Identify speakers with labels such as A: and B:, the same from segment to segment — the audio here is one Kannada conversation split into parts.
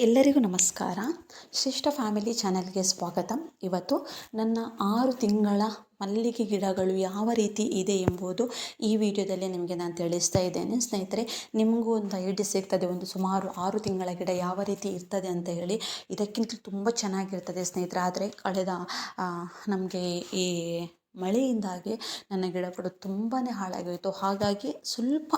A: ಎಲ್ಲರಿಗೂ ನಮಸ್ಕಾರ. ಶ್ರೇಷ್ಠ ಫ್ಯಾಮಿಲಿ ಚಾನೆಲ್ಗೆ ಸ್ವಾಗತ. ಇವತ್ತು ನನ್ನ ಆರು ತಿಂಗಳ ಮಲ್ಲಿಗೆ ಗಿಡಗಳು ಯಾವ ರೀತಿ ಇದೆ ಎಂಬುದು ಈ ವಿಡಿಯೋದಲ್ಲಿ ನಿಮಗೆ ನಾನು ತಿಳಿಸ್ತಾ ಇದ್ದೇನೆ. ಸ್ನೇಹಿತರೆ, ನಿಮಗೂ ಒಂದು ಐಡಿಯಾ ಸಿಗ್ತದೆ. ಒಂದು ಸುಮಾರು ಆರು ತಿಂಗಳ ಗಿಡ ಯಾವ ರೀತಿ ಇರ್ತದೆ ಅಂತ ಹೇಳಿ. ಇದಕ್ಕಿಂತ ತುಂಬ ಚೆನ್ನಾಗಿರ್ತದೆ ಸ್ನೇಹಿತರೆ. ಆದರೆ, ಕಳೆದ ನಮಗೆ ಈ ಮಳೆಯಿಂದಾಗಿ ನನ್ನ ಗಿಡಗಳು ತುಂಬಾ ಹಾಳಾಗೋಯಿತು. ಹಾಗಾಗಿ ಸ್ವಲ್ಪ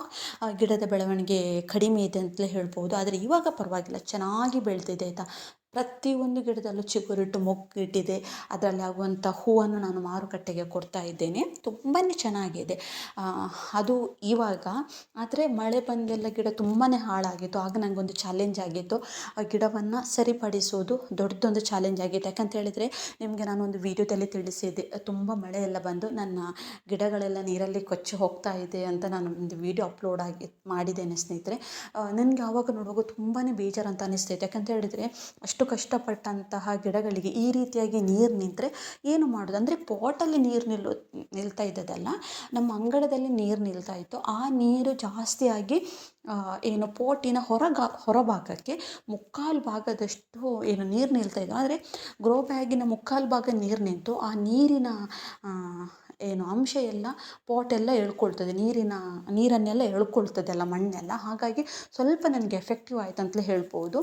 A: ಗಿಡದ ಬೆಳವಣಿಗೆ ಕಡಿಮೆ ಇದೆ ಅಂತಲೇ ಹೇಳ್ಬೋದು. ಆದರೆ ಇವಾಗ ಪರವಾಗಿಲ್ಲ, ಚೆನ್ನಾಗಿ ಬೆಳೆದಿದೆ ಆಯಿತಾ? ಪ್ರತಿಯೊಂದು ಗಿಡದಲ್ಲೂ ಚಿಗುರಿಟ್ಟು ಮೊಗ್ಗಿಟ್ಟಿದೆ. ಅದರಲ್ಲಿ ಆಗುವಂಥ ಹೂವನ್ನು ನಾನು ಮಾರುಕಟ್ಟೆಗೆ ಕೊಡ್ತಾ ಇದ್ದೇನೆ. ತುಂಬಾ ಚೆನ್ನಾಗಿದೆ. ಅದು ಇವಾಗ, ಆದರೆ ಮಳೆ ಬಂದೆಲ್ಲ ಗಿಡ ತುಂಬಾ ಹಾಳಾಗಿತ್ತು. ಆಗ ನನಗೊಂದು ಚಾಲೆಂಜ್ ಆಗಿತ್ತು. ಆ ಗಿಡವನ್ನು ಸರಿಪಡಿಸೋದು ದೊಡ್ಡದೊಂದು ಚಾಲೆಂಜ್ ಆಗಿತ್ತು. ಯಾಕಂತ ಹೇಳಿದರೆ, ನಿಮಗೆ ನಾನೊಂದು ವೀಡಿಯೋದಲ್ಲಿ ತಿಳಿಸಿದ್ದೆ. ತುಂಬ ಮಳೆ ಎಲ್ಲ ಬಂದು ನನ್ನ ಗಿಡಗಳೆಲ್ಲ ನೀರಲ್ಲಿ ಕೊಚ್ಚಿ ಹೋಗ್ತಾ ಇದೆ ಅಂತ ನಾನು ಒಂದು ವೀಡಿಯೋ ಅಪ್ಲೋಡ್ ಆಗಿ ಮಾಡಿದ್ದೇನೆ ಸ್ನೇಹಿತರೆ. ನನಗೆ ಆವಾಗ ನೋಡುವಾಗ ತುಂಬಾ ಬೇಜಾರು ಅಂತ ಅನಿಸ್ತೈತೆ ಯಾಕಂತ ಹೇಳಿದರೆ, ಅಷ್ಟು ಅಷ್ಟು ಕಷ್ಟಪಟ್ಟಂತಹ ಗಿಡಗಳಿಗೆ ಈ ರೀತಿಯಾಗಿ ನೀರು ನಿಂತರೆ ಏನು ಮಾಡೋದು? ಅಂದರೆ ಪಾಟಲ್ಲಿ ನೀರು ನಿಲ್ಲೋ, ನಿಲ್ತಾ ಇದ್ದದಲ್ಲ ನಮ್ಮ ಅಂಗಳದಲ್ಲಿ ನೀರು ನಿಲ್ತಾ ಇತ್ತು. ಆ ನೀರು ಜಾಸ್ತಿಯಾಗಿ ಏನು ಪೋಟಿನ ಹೊರಗ, ಹೊರಭಾಗಕ್ಕೆ ಮುಕ್ಕಾಲು ಭಾಗದಷ್ಟು ಏನು ನೀರು ನಿಲ್ತಾ ಇದ್ದವು ಆದರೆ ಗ್ರೋ ಬ್ಯಾಗಿನ ಮುಕ್ಕಾಲು ಭಾಗ ನೀರು ನಿಂತು ಆ ನೀರಿನ ಏನು ಅಂಶ ಎಲ್ಲ ಪಾಟೆಲ್ಲ ಎಳ್ಕೊಳ್ತದೆ. ನೀರಿನ, ನೀರನ್ನೆಲ್ಲ ಎಳ್ಕೊಳ್ತದೆ ಅಲ್ಲ ಮಣ್ಣೆಲ್ಲ. ಹಾಗಾಗಿ ಸ್ವಲ್ಪ ನನಗೆ ಎಫೆಕ್ಟಿವ್ ಆಯ್ತು ಅಂತಲೇ ಹೇಳ್ಬೋದು.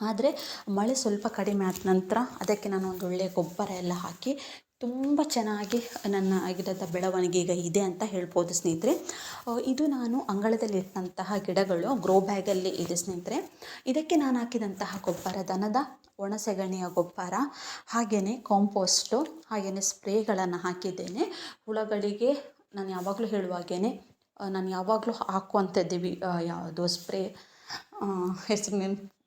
A: ಆದರೆ ಮಳೆ ಸ್ವಲ್ಪ ಕಡಿಮೆ ಆದ ನಂತರ ಅದಕ್ಕೆ ನಾನು ಒಂದು ಒಳ್ಳೆಯ ಗೊಬ್ಬರ ಎಲ್ಲ ಹಾಕಿ ತುಂಬ ಚೆನ್ನಾಗಿ ನನ್ನ ಗಿಡದ ಬೆಳವಣಿಗೆ ಈಗ ಇದೆ ಅಂತ ಹೇಳ್ಬೋದು ಸ್ನೇಹಿತರೆ. ಇದು ನಾನು ಅಂಗಳದಲ್ಲಿ ಇಟ್ಟಂತಹ ಗಿಡಗಳು ಗ್ರೋ ಬ್ಯಾಗಲ್ಲಿ ಇದೆ ಸ್ನೇಹಿತರೆ. ಇದಕ್ಕೆ ನಾನು ಹಾಕಿದಂತಹ ಗೊಬ್ಬರ ದನದ ಒಣ ಸೆಗಣಿಯ ಗೊಬ್ಬರ ಹಾಗೆಯೇ ಕಾಂಪೋಸ್ಟು ಹಾಗೆಯೇ ಸ್ಪ್ರೇಗಳನ್ನು ಹಾಕಿದ್ದೇನೆ. ಹುಳಗಳಿಗೆ ನಾನು ಯಾವಾಗಲೂ ಹೇಳುವಾಗೇ ನಾನು ಯಾವಾಗಲೂ ಹಾಕುವಂಥದ್ದು ಯಾವುದು ಸ್ಪ್ರೇ ಹೆಸರು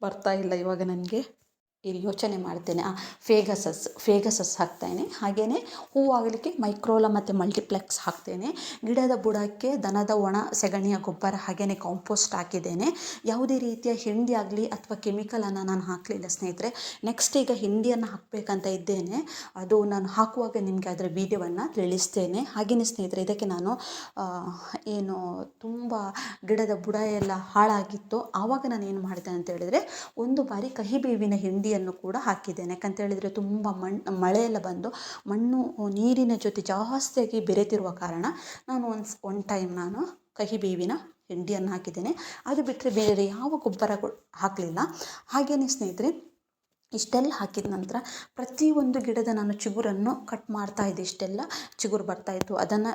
A: ಬರ್ತಾ ಇಲ್ಲ ಇವಾಗ ನನಗೆ. ಇಲ್ಲಿ ಯೋಚನೆ ಮಾಡ್ತೇನೆ. ಆ ಫೇಗಸಸ್ ಫೇಗಸಸ್ ಹಾಕ್ತೇನೆ. ಹಾಗೆಯೇ ಹೂವಾಗಲಿಕ್ಕೆ ಮೈಕ್ರೋಲ ಮತ್ತು ಮಲ್ಟಿಪ್ಲೆಕ್ಸ್ ಹಾಕ್ತೇನೆ. ಗಿಡದ ಬುಡಕ್ಕೆ ದನದ ಒಣ, ಸೆಗಣಿಯ ಗೊಬ್ಬರ ಹಾಗೆಯೇ ಕಾಂಪೋಸ್ಟ್ ಹಾಕಿದ್ದೇನೆ. ಯಾವುದೇ ರೀತಿಯ ಹಿಂಡಿ ಆಗಲಿ ಅಥವಾ ಕೆಮಿಕಲನ್ನು ನಾನು ಹಾಕಲಿಲ್ಲ ಸ್ನೇಹಿತರೆ. ನೆಕ್ಸ್ಟ್ ಈಗ ಹಿಂಡಿಯನ್ನು ಹಾಕಬೇಕಂತ ಇದ್ದೇನೆ. ಅದು ನಾನು ಹಾಕುವಾಗ ನಿಮಗೆ ಅದರ ವೀಡಿಯೋವನ್ನು ತಿಳಿಸ್ತೇನೆ. ಹಾಗೆಯೇ ಸ್ನೇಹಿತರೆ, ಇದಕ್ಕೆ ನಾನು ಏನು ತುಂಬ ಗಿಡದ ಬುಡ ಎಲ್ಲ ಹಾಳಾಗಿತ್ತು. ಆವಾಗ ನಾನು ಏನು ಮಾಡಿದೆ ಅಂತ ಹೇಳಿದರೆ, ಒಂದು ಬಾರಿ ಕಹಿಬೇವಿನ ಹಿಂಡಿ ಯನ್ನು ಕೂಡ ಹಾಕಿದ್ದೇನೆ. ಯಾಕಂತ ಹೇಳಿದರೆ ತುಂಬ ಮಣ್ಣು ಮಳೆಯೆಲ್ಲ ಬಂದು ಮಣ್ಣು, ನೀರಿನ ಜೊತೆ ಜಾಸ್ತಿಯಾಗಿ ಬೆರೆತಿರುವ ಕಾರಣ ನಾನು ಒಂದು ಒನ್ ಟೈಮ್ ನಾನು ಕಹಿ ಬೇವಿನ ಹಿಂಡಿಯನ್ನು ಹಾಕಿದ್ದೇನೆ. ಅದು ಬಿಟ್ಟರೆ ಬೇರೆ ಯಾವ ಗೊಬ್ಬರಗಳು ಹಾಕಲಿಲ್ಲ. ಹಾಗೇನೆ ಸ್ನೇಹಿತರೆ, ಇಷ್ಟೆಲ್ಲ ಹಾಕಿದ ನಂತರ ಪ್ರತಿಯೊಂದು ಗಿಡದ ನಾನು ಚಿಗುರನ್ನು ಕಟ್ ಮಾಡ್ತಾ ಇದ್ದೆ. ಇಷ್ಟೆಲ್ಲ ಚಿಗುರು ಬರ್ತಾಯಿತ್ತು ಅದನ್ನು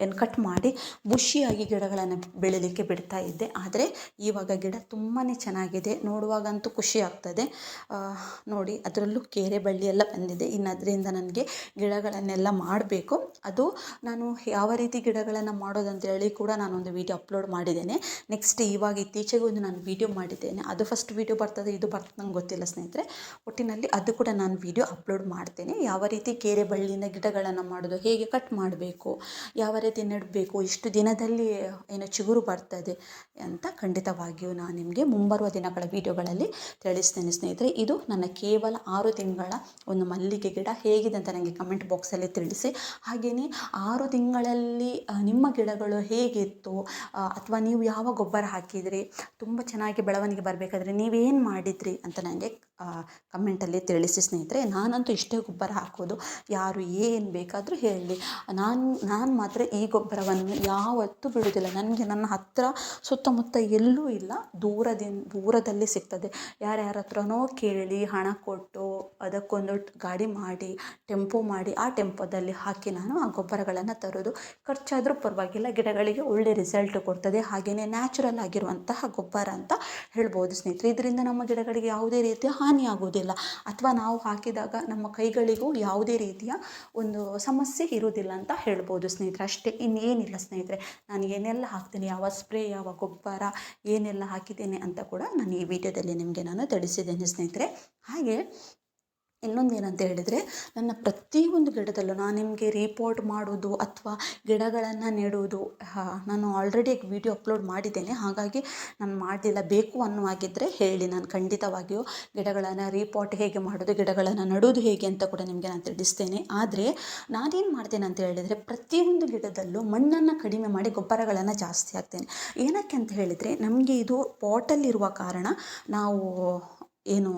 A: ಏನು ಕಟ್ ಮಾಡಿ ಬುಷಿಯಾಗಿ ಗಿಡಗಳನ್ನು ಬೆಳೀಲಿಕ್ಕೆ ಬಿಡ್ತಾ ಇದ್ದೆ. ಆದರೆ ಇವಾಗ ಗಿಡ ತುಂಬಾ ಚೆನ್ನಾಗಿದೆ. ನೋಡುವಾಗಂತೂ ಖುಷಿ ಆಗ್ತದೆ. ನೋಡಿ, ಅದರಲ್ಲೂ ಕೇರೆ ಬಳ್ಳಿ ಬಂದಿದೆ. ಇನ್ನು ಅದರಿಂದ ನನಗೆ ಗಿಡಗಳನ್ನೆಲ್ಲ ಮಾಡಬೇಕು. ಅದು ನಾನು ಯಾವ ರೀತಿ ಗಿಡಗಳನ್ನು ಮಾಡೋದಂತೇಳಿ ಕೂಡ ನಾನೊಂದು ವೀಡಿಯೋ ಅಪ್ಲೋಡ್ ಮಾಡಿದ್ದೇನೆ. ನೆಕ್ಸ್ಟ್ ಇವಾಗ ಇತ್ತೀಚೆಗೆ ಒಂದು ನಾನು ವೀಡಿಯೋ ಮಾಡಿದ್ದೇನೆ. ಅದು ಫಸ್ಟ್ ವೀಡಿಯೋ ಬರ್ತದೆ, ಇದು ಬರ್ತದೆ ನಂಗೆ ಗೊತ್ತಿಲ್ಲ ಸ್ನೇಹಿತರೆ. ಒಟ್ಟಿನಲ್ಲಿ ಅದು ಕೂಡ ನಾನು ವೀಡಿಯೋ ಅಪ್ಲೋಡ್ ಮಾಡ್ತೇನೆ. ಯಾವ ರೀತಿ ಕೇರೆ ಬಳ್ಳಿಯಿಂದ ಗಿಡಗಳನ್ನು ಮಾಡೋದು, ಹೇಗೆ ಕಟ್ ಮಾಡಬೇಕು, ಯಾವ ರೀತಿ ನೆಡಬೇಕು ಇಷ್ಟು ದಿನದಲ್ಲಿ ಏನು ಚಿಗುರು ಬರ್ತದೆ ಅಂತ ಖಂಡಿತವಾಗಿಯೂ ನಾನು ನಿಮಗೆ ಮುಂಬರುವ ದಿನಗಳ ವೀಡಿಯೋಗಳಲ್ಲಿ ತಿಳಿಸ್ತೇನೆ ಸ್ನೇಹಿತರೆ. ಇದು ನನ್ನ ಕೇವಲ ಆರು ತಿಂಗಳ ಒಂದು ಮಲ್ಲಿಗೆ ಗಿಡ ಹೇಗಿದೆ ಅಂತ ನನಗೆ ಕಮೆಂಟ್ ಬಾಕ್ಸಲ್ಲಿ ತಿಳಿಸಿ. ಹಾಗೆಯೇ ಆರು ತಿಂಗಳಲ್ಲಿ ನಿಮ್ಮ ಗಿಡಗಳು ಹೇಗಿತ್ತು ಅಥವಾ ನೀವು ಯಾವ ಗೊಬ್ಬರ ಹಾಕಿದ್ರಿ, ತುಂಬ ಚೆನ್ನಾಗಿ ಬೆಳವಣಿಗೆ ಬರಬೇಕಾದ್ರೆ ನೀವೇನು ಮಾಡಿದ್ರಿ ಅಂತ ನನಗೆ ಕಮೆಂಟಲ್ಲಿ ತಿಳಿಸಿ ಸ್ನೇಹಿತರೆ. ನಾನಂತೂ ಇಷ್ಟೇ ಗೊಬ್ಬರ ಹಾಕೋದು. ಯಾರು ಏನು ಬೇಕಾದರೂ ಹೇಳಿ. ನಾನು ನಾನು ಮಾತ್ರ ಗೊಬ್ಬರವನ್ನು ಯಾವತ್ತೂ ಬಿಡುವುದಿಲ್ಲ. ನನಗೆ ನನ್ನ ಹತ್ತಿರ ಸುತ್ತಮುತ್ತ ಎಲ್ಲೂ ಇಲ್ಲ. ದೂರದಿಂದ ದೂರದಲ್ಲಿ ಸಿಗ್ತದೆ. ಯಾರ್ಯಾರ ಹತ್ರನೋ ಕೇಳಿ ಹಣ ಕೊಟ್ಟು ಅದಕ್ಕೊಂದು ಗಾಡಿ ಮಾಡಿ, ಟೆಂಪೋ ಮಾಡಿ ಆ ಟೆಂಪೋದಲ್ಲಿ ಹಾಕಿ ನಾನು ಆ ಗೊಬ್ಬರಗಳನ್ನು ತರೋದು. ಖರ್ಚಾದರೂ ಪರವಾಗಿಲ್ಲ. ಗಿಡಗಳಿಗೆ ಒಳ್ಳೆ ರಿಸಲ್ಟ್ ಕೊಡ್ತದೆ. ಹಾಗೆಯೇ ನ್ಯಾಚುರಲ್ ಆಗಿರುವಂತಹ ಗೊಬ್ಬರ ಅಂತ ಹೇಳ್ಬೋದು ಸ್ನೇಹಿತರೆ. ಇದರಿಂದ ನಮ್ಮ ಗಿಡಗಳಿಗೆ ಯಾವುದೇ ರೀತಿಯ ಹಾನಿಯಾಗುವುದಿಲ್ಲ ಅಥವಾ ನಾವು ಹಾಕಿದಾಗ ನಮ್ಮ ಕೈಗಳಿಗೂ ಯಾವುದೇ ರೀತಿಯ ಒಂದು ಸಮಸ್ಯೆ ಇರುವುದಿಲ್ಲ ಅಂತ ಹೇಳ್ಬೋದು ಸ್ನೇಹಿತರೆ. ಅಷ್ಟೇ. ಇನ್ನೇನಿಲ್ಲ ಸ್ನೇಹಿತರೆ. ನಾನು ಏನೆಲ್ಲ ಹಾಕ್ತೀನಿ? ಯಾವ ಸ್ಪ್ರೇ, ಯಾವ ಗೊಬ್ಬರ, ಏನೆಲ್ಲ ಹಾಕಿದ್ದೇನೆ ಅಂತ ಕೂಡ ನಾನು ಈ ವಿಡಿಯೋದಲ್ಲಿ ನಿಮಗೆ ನಾನು ತಿಳಿಸಿದ್ದೇನೆ ಸ್ನೇಹಿತರೆ. ಹಾಗೆ ಇನ್ನೊಂದು ಏನಂತ ಹೇಳಿದರೆ, ನನ್ನ ಪ್ರತಿಯೊಂದು ಗಿಡದಲ್ಲೂ ನಾನು ನಿಮಗೆ ರಿಪೋರ್ಟ್ ಮಾಡೋದು ಅಥವಾ ಗಿಡಗಳನ್ನು ನೆಡುವುದು ನಾನು ಆಲ್ರೆಡಿ ವಿಡಿಯೋ ಅಪ್ಲೋಡ್ ಮಾಡಿದ್ದೇನೆ. ಹಾಗಾಗಿ ನಾನು ಮಾಡಲಿಲ್ಲ, ಬೇಕು ಅನ್ನುವಾಗಿದ್ದರೆ ಹೇಳಿ. ನಾನು ಖಂಡಿತವಾಗಿಯೂ ಗಿಡಗಳನ್ನು ರಿಪೋರ್ಟ್ ಹೇಗೆ ಮಾಡೋದು, ಗಿಡಗಳನ್ನು ನೆಡೋದು ಹೇಗೆ ಅಂತ ಕೂಡ ನಿಮಗೆ ನಾನು ತಿಳಿಸ್ತೇನೆ. ಆದರೆ ನಾನೇನು ಮಾಡ್ತೇನೆ ಅಂತ ಹೇಳಿದರೆ, ಪ್ರತಿಯೊಂದು ಗಿಡದಲ್ಲೂ ಮಣ್ಣನ್ನು ಕಡಿಮೆ ಮಾಡಿ ಗೊಬ್ಬರಗಳನ್ನು ಜಾಸ್ತಿ ಹಾಕ್ತೇನೆ. ಏನಕ್ಕೆ ಅಂತ ಹೇಳಿದರೆ, ನಮಗೆ ಇದು ಪಾಟಲ್ಲಿರುವ ಕಾರಣ ನಾವು ಏನು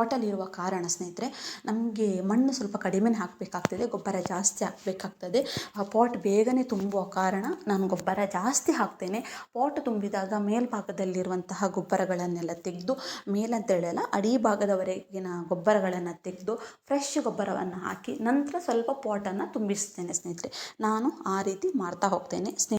A: ಪಾಟಲ್ಲಿರುವ ಕಾರಣ ಸ್ನೇಹಿತರೆ, ನಮಗೆ ಮಣ್ಣು ಸ್ವಲ್ಪ ಕಡಿಮೆನೇ ಹಾಕಬೇಕಾಗ್ತದೆ, ಗೊಬ್ಬರ ಜಾಸ್ತಿ ಹಾಕಬೇಕಾಗ್ತದೆ. ಆ ಪಾಟ್ ಬೇಗನೆ ತುಂಬುವ ಕಾರಣ ನಾನು ಗೊಬ್ಬರ ಜಾಸ್ತಿ ಹಾಕ್ತೇನೆ. ಪಾಟ್ ತುಂಬಿದಾಗ ಮೇಲ್ಭಾಗದಲ್ಲಿರುವಂತಹ ಗೊಬ್ಬರಗಳನ್ನೆಲ್ಲ ತೆಗೆದು ಮೇಲಂತೇಳಲ್ಲ, ಅಡಿ ಭಾಗದವರೆಗಿನ ಗೊಬ್ಬರಗಳನ್ನು ತೆಗೆದು ಫ್ರೆಶ್ ಗೊಬ್ಬರವನ್ನು ಹಾಕಿ ನಂತರ ಸ್ವಲ್ಪ ಪಾಟನ್ನು ತುಂಬಿಸ್ತೇನೆ ಸ್ನೇಹಿತರೆ. ನಾನು ಆ ರೀತಿ ಮಾಡ್ತಾ ಹೋಗ್ತೇನೆ. ಸ್ನೇ